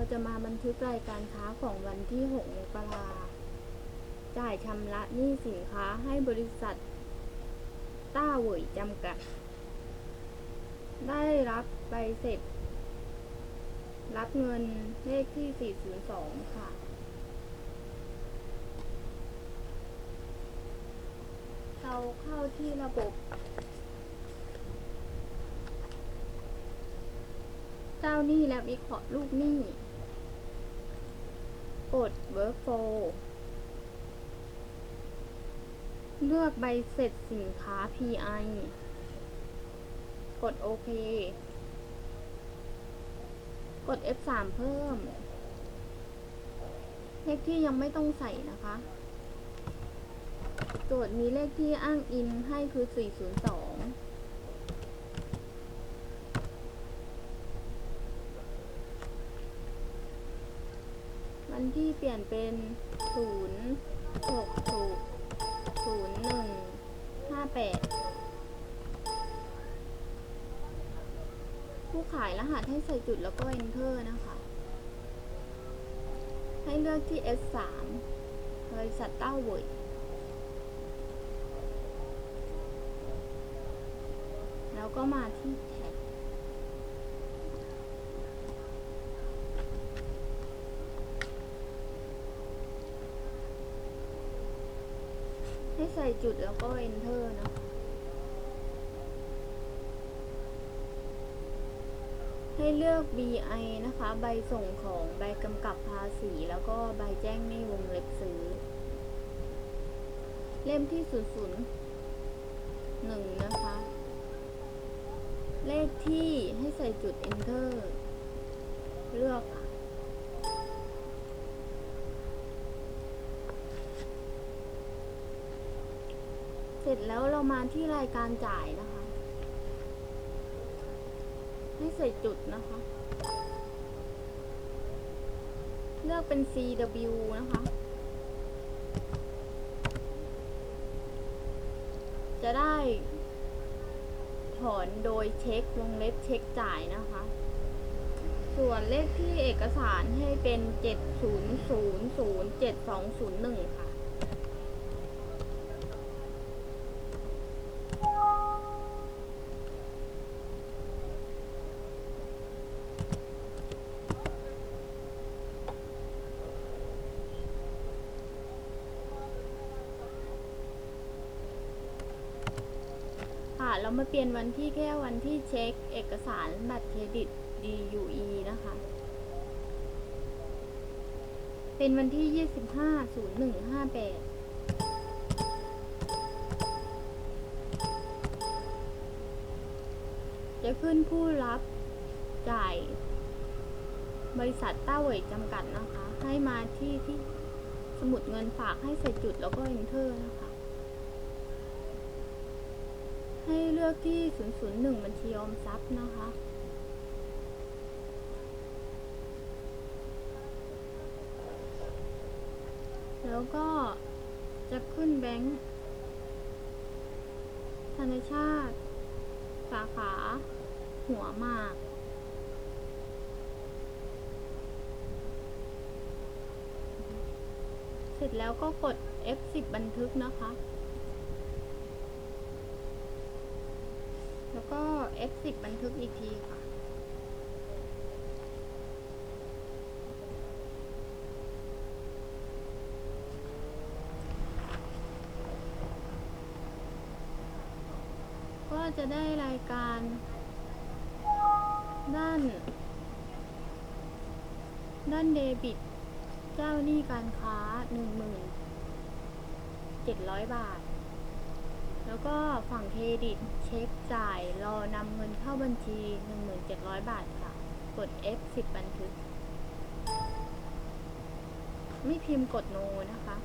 ราจะมาบันทึกรายการค้าของวันที่ 6 มกราจ่ายชำระหนี้สินค้าให้บริษัท ต้าเหวยจำกัด ได้รับใบเสร็จ รับเงินเลขที่ 402 ค่ะเราเข้าที่ระบบ เจ้าหนี้และวิเคราะห์ลูกหนี้ กด Workflow เลือกใบเสร็จสินค้า PI กดโอเค กด F3 เพิ่ม เลขที่ยังไม่ต้องใส่นะคะ โจทย์มีเลขที่อ้างอิงให้คือ 402 วันที่เปลี่ยนเป็น0 6 0 0 1 5 8ผู้ขายรหัสให้ใส่จุดแล้วก็ enter นะคะ ให้เลือกที่ S3 บริษัทเต้าเหวยแล้วก็มาที่แท็ก ให้ใส่จุดแล้วก็ enter นะคะให้เลือก BI นะคะ ใบส่งของใบกำกับภาษี แล้วก็ใบแจ้งหนี้วงเล็บซื้อ เล่มที่ 001 นะคะ เลขที่ให้ใส่จุด enter เลือก ร็จแล้วเรามาที่รายการจ่ายนะคะ ให้ใส่จุดนะคะ เลือกเป็น CW นะคะ จะได้ถอนโดยเช็ควงเล็บเช็คจ่ายนะคะ ส่วนเลขที่เอกสารให้เป็น 70007201 ค่ะ ค่ะ เรามาเปลี่ยนวันที่แค่วันที่เช็คเอกสารบัตรเครดิต DUE นะคะ เป็นวันที่ 25 01 58จะขึ้นผู้รับจ่าย บริษัทต้าเวยจำกัดนะคะ ให้มาที่ที่สมุดเงินฝากให้ใส่จุดแล้วก็ enter นะคะ ให้เลือกที่ 001 บัญชีออมทรัพย์นะคะ แล้วก็จะขึ้นแบงค์ธนชาติ สาขา หัวหมาก เสร็จแล้วก็กด F10 บันทึกนะคะ แล้วก็ F10 บันทึกอีกทีค่ะ ก็จะได้รายการ ด้าน ด้านเดบิต เจ้าหนี้การค้า 1,700 บาท แล้วก็ฝั่งเครดิตเช็คจ่ายรอนำเงินเข้าบัญชี 1,700 บาทค่ะ กด F10 บันทึก ไม่พิมพ์กดโนนะคะ